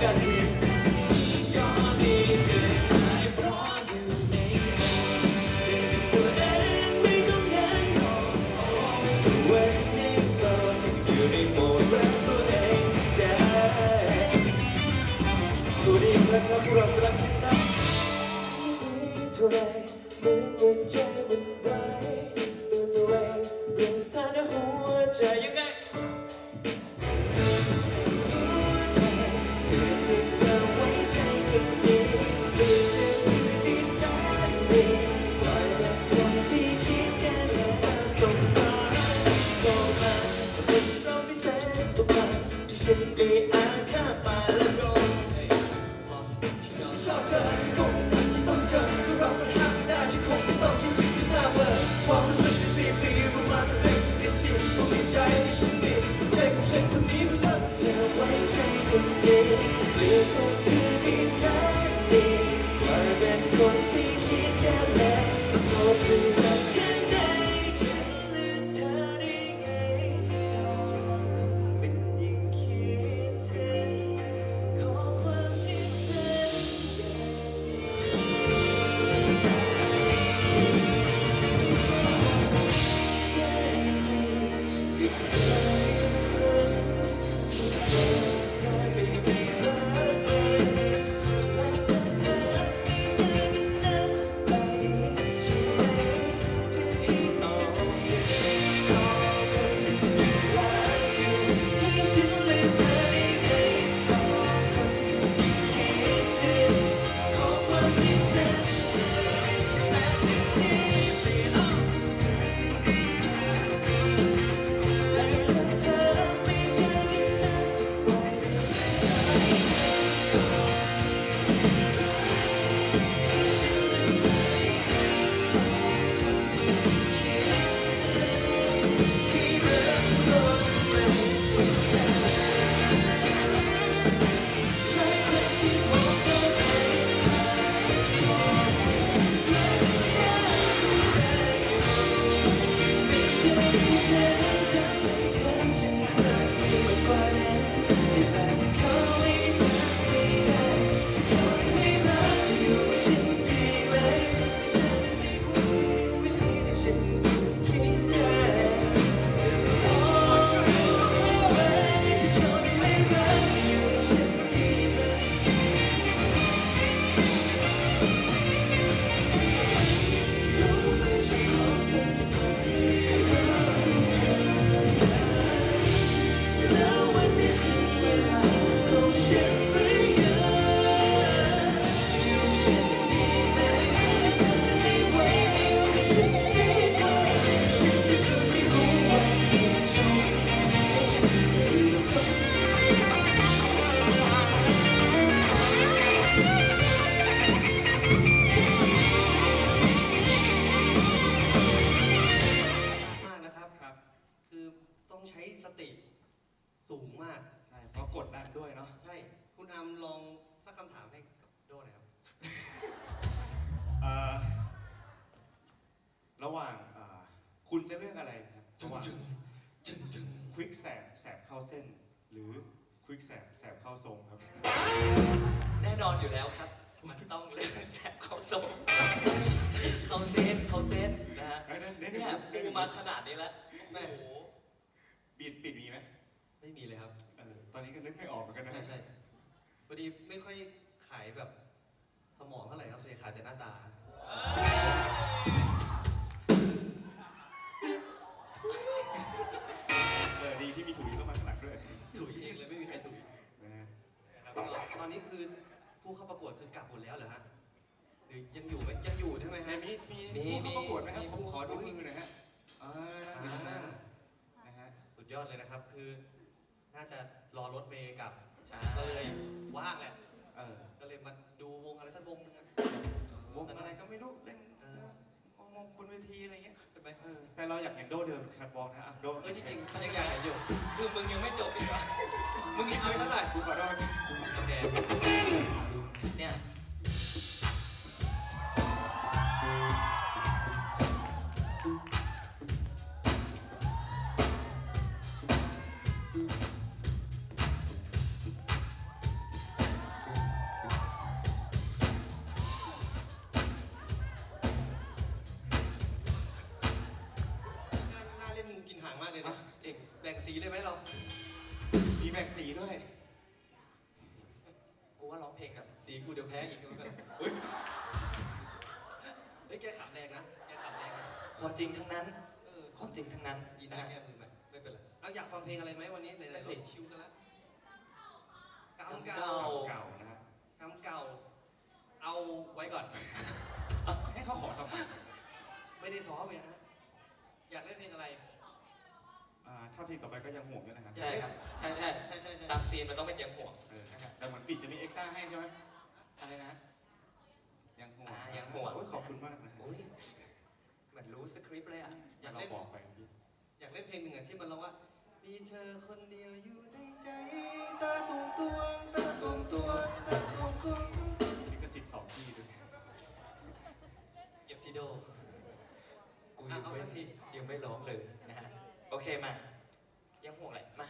Welcome to องใช้สติสูงมากใช่เพราะกดดันด้วยเนาะใช่ คุณอามลองสักคำถามให้กับโดหน่อยครับระหว่างคุณจะเลือกอะไรครับะหว่างจึงจึงควิกแสบแสบเข้าเส้น หรือควิกแสบแสบเข้าทรงครับ แน่นอนอยู่แล้วครับ มันต้องเลือกแสบเข้าทรงเข้าเส้นเข้าเส้นนะฮะเนี่ยดูมาขนาดนี้แล้วโอ้โห ปิดปิดมีไหมไม่มีเลยครับเออตอนนี้ก็นึกไม่ออกเหมือนกันนะใช่ใช่พอดีไม่ค่อยขายแบบสมองเท่าไหร่ครับส่วนใหญ่ขายแต่หน้าตา ทวอล์กนะอะโดเออจริงๆยังอยากเห็นอยู่ คือมึงยังไม่จบอีกเหรอมึงยังเอาไม่ซะหน่อยกูขอโทษโอเค กำกำเก่าเก่า เก่านะฮะกำเก่า เอาไว้ก่อน ให้เขาขอทำไมไม่ได้ซ้อมเลยนะอยากเล่นเพลงอะไร อ่าถ้าทีต่อไปก็ยังห่วงด้วยนะครับใช่ครับ ใช่ใช่ใช่ใช่ใช่ ตามซีนมันต้องเป็นยังห่วงเออนะครับแต่เหมือนปิดจะมีเอ็กซ์ต้าให้ใช่ไหมอะไรนะ ยังห่วงอ่ายังห่วง โอ้ยขอบคุณมากนะฮะอุ้ยเหมือนรู้สคริปต์เลยอะ อยากเราเล่น บอกไปเมื่อกี้อยากเล่นเพลงหนึ่งอะที่มันร้องว่ามีเธอคนเดียวอยู่ในใจตาตุง ตวงตาตุงตวงตาตุงตวงนี่ก็สิทธิ์สองที่ด้วยเก็บทีโด กูยังอะเอาไม่สักทียังไม่ร้องเลยนะฮะ โอเคมา ยังห่วงแหละมา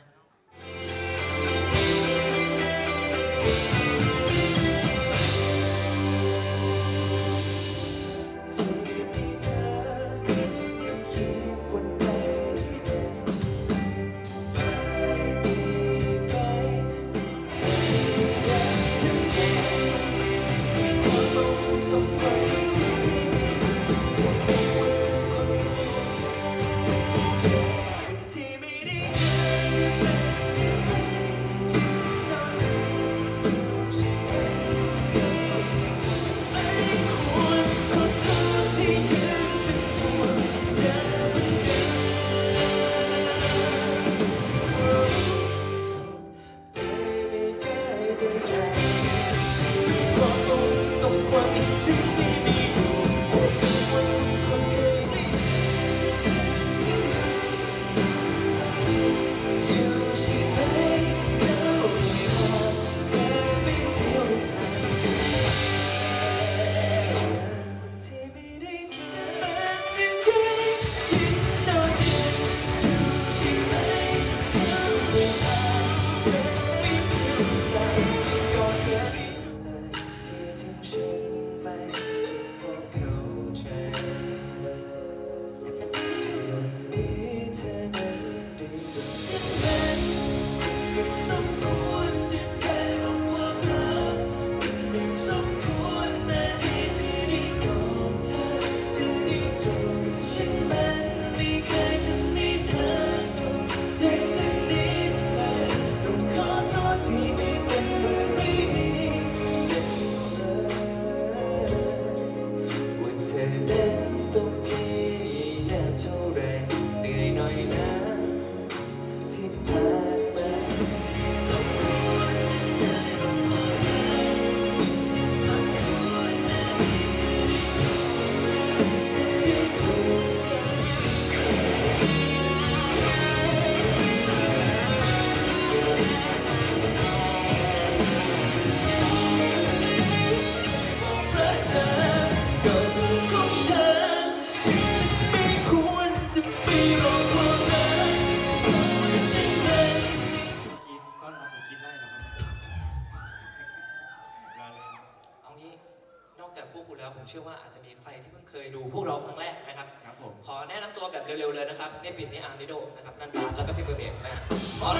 แบบเร็วๆเลยนะครับเนี่ปิดนี่อาร์มนิโดนะครับนั่นบาสแล้วก็พี่เบอร์เบกนะฮะอ๋อ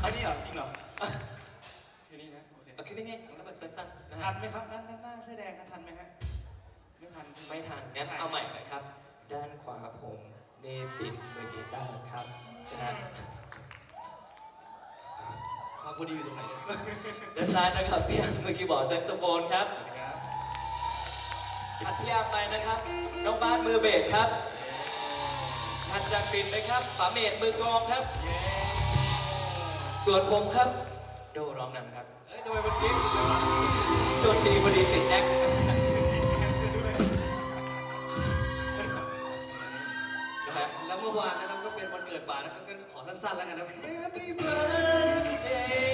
เอานี่เหรอจริงเหรอแค่นี้นะโอเคโอเคนี่ไงก็แบบสั้นๆนะทัฮะนไหมครับด้านด้านหน้าเสื้อแดงทันไหมฮะไม่ทันไม่ทันงั้นเอาใหม่นะครับ ด้านขวาผมเนปินมือกีตาร์ครับนะฮะความพอดีอยู่ตรงไหนเนี่ยด้านซ้ายนะครับพี่อาร์มมือคีย์บอร์ดแซกโซโฟนครับสวัสดีครับ ถัดพี่อาร์มไปนะครับ น้องบ้าสมือเบสครับถัดจากปินนะครับป๋าเมดมือกลองครับ ส่วนผมครับโดร้องนำครับเอ้ยทำไมมันเก๊กสุดเลยวะโจทีพอดีติดแอคแคนเซิลด้วยนะฮะแล้วเมื่อวานนะครับก็เป็นวันเกิดป่านะครับก็ขอสั้นๆแล้วกันนะ Happy birthday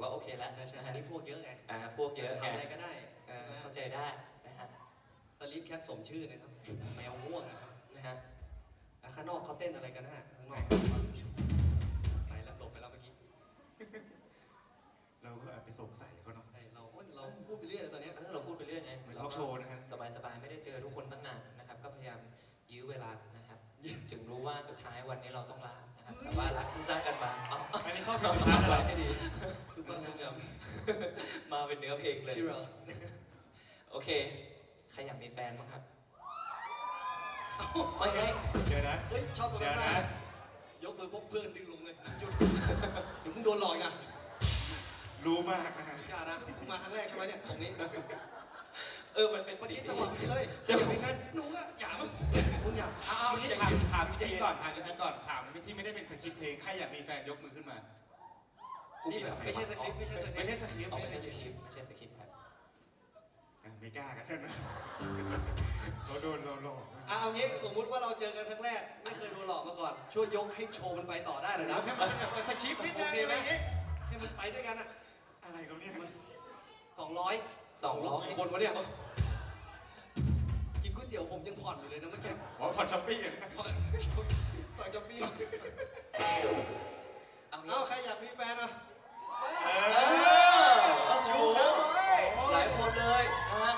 ว่าโอเคแล้วใช่ใช่นะอัฮะนนี้พวกเยอะไงอ่าพวกเยอะทำอะไรไงก็ได้เออเข้าใจได้นะฮะสลีปแคทสมชื่อนะครับ แมวง่วงนะครับนะฮะอะข้างนอกเขาเต้นอะไรกันฮะข้างนอกไปแล้วหลบไปแล้วเมื่อกี้เราก็แอบไปสงสัยเขาเนาะใช่เราเราพูดไปเรื่อยเลยตอนเนี้ยเออเราพูดไปเรื่อยไงเหมือนทอล์กโชว์นะฮะสบายๆ ไม่ได้เจอทุกคนตั้งนานนะครับ ก็พยายามยื้อเวลานะครับ ถึงรู้ว่าสุดท้ายวันนี้เราต้องลานะครับแต่ว่ารักที่สร้างกันมาเอาอันนี้เข้าถึงจุดนั้นทำแล้วให้ดีทุกคนทรงจ มาเป็นเนื้อเพลงำเลยชื่อเราโอเค ใครอยากมีแฟนบ้างครับไม่ไม่เดี๋ยวนะ เฮ้ย ชอบตัวเดี๋ยนั้วนมากนะยกมือพบเพื่อนดึงลงเลยหยุดเดี๋ยวมึงโดนหลอกอีกอะรู้มากนะฮะอย่านะเพิ่งมาครั้งแรกใช่ไหมเนี่ยตรงนี้ เออ มันเป็นเมื่อสิ่กี้งจังที่หวะนี้เลยจะมีแฟนหนูอะอย่ามึงมึงอย่าเอาเอางี้ถามถามจริงๆก่อนถามจริงๆก่อนถามที่ไม่ได้เป็นสคริปต์เพลงใครอยากมีแฟนยกมือขึ้นมา กูนี่มีแบบทำไม่ใช่สคริปต์ไม่ใช่สคริไม่ปต์ใช่สคริปต์เอาไม่ใช่สคริปต์ไม่ใช่สคริปต์ครับอะไม่กล้ากันนะเขาโดนเราหลอกอะเอางี้สมมุติว่าเราเจอกันครั้งแรก ไม่เคยโดนหลอกมาก่อน ช่วยยกให้โชว์มันไปต่อได้เลยนะให้มันแบบสคริปต์นิดนึงอะไรอย่างเงี้ยให้มันไปด้วยกันอะอะไรครับเนี่ยสองร้อยสองร้อยกี่คนวะเนี่ยกินก๋วยเตี๋ยวผมยังผ่อนอยู่เลยนะเมื่อกี้อ๋อฟอนช้อปปี้นะสั่งจะปี้เอางี้เอ้าใครอยากมีแฟนอะ เออโอ้โหหลายคนเลยนะฮะ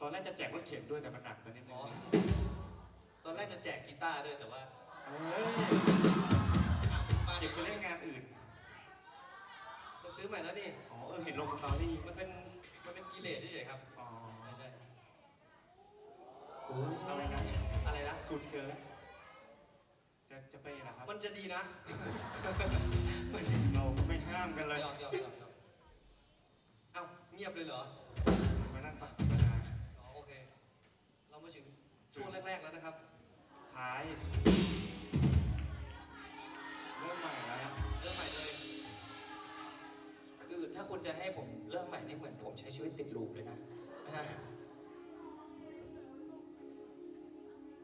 ตอนแรกจะแจกรถเข็นด้วยแต่มันหนักตอนนี้อ๋อตอนแรกจะแจกกีตาร์ด้วยแต่ว่าเอ้ยเก็บไปเล่นงานอื่นมันซื้อใหม่แล้วนี่ อ๋อเออเห็นลงสตอรี่มันเป็นมันเป็นกิเลสที่เฉยๆครับ อ๋อไม่ใช่โอ้ยอะไรนะอะไรนะสุดเกินจะจะไปนะครับ มันจะดีนะเราไม่ห้ามกันเลยเอ้าเงียบเลยเหรอ แรกแล้วนะครับ ท้าย เริ่มใหม่แล้วครับเริ่มใหม่เลย คือถ้าคุณจะให้ผมเริ่มใหม่นี่เหมือนผมใช้ชีวิตติดลูปเลยนะ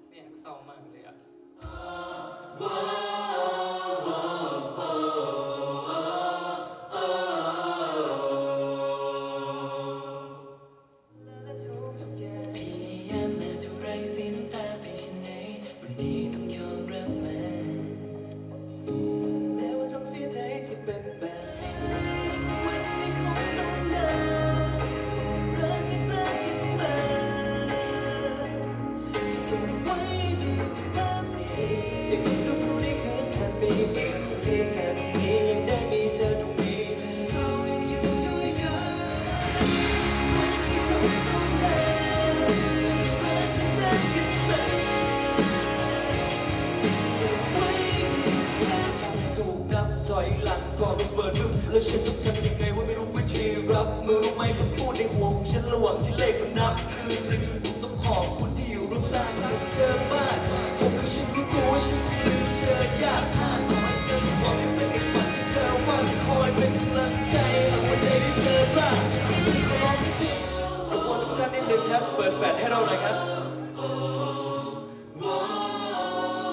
ไม่อยากซ้อมากเลยอะ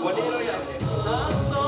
Hallelujah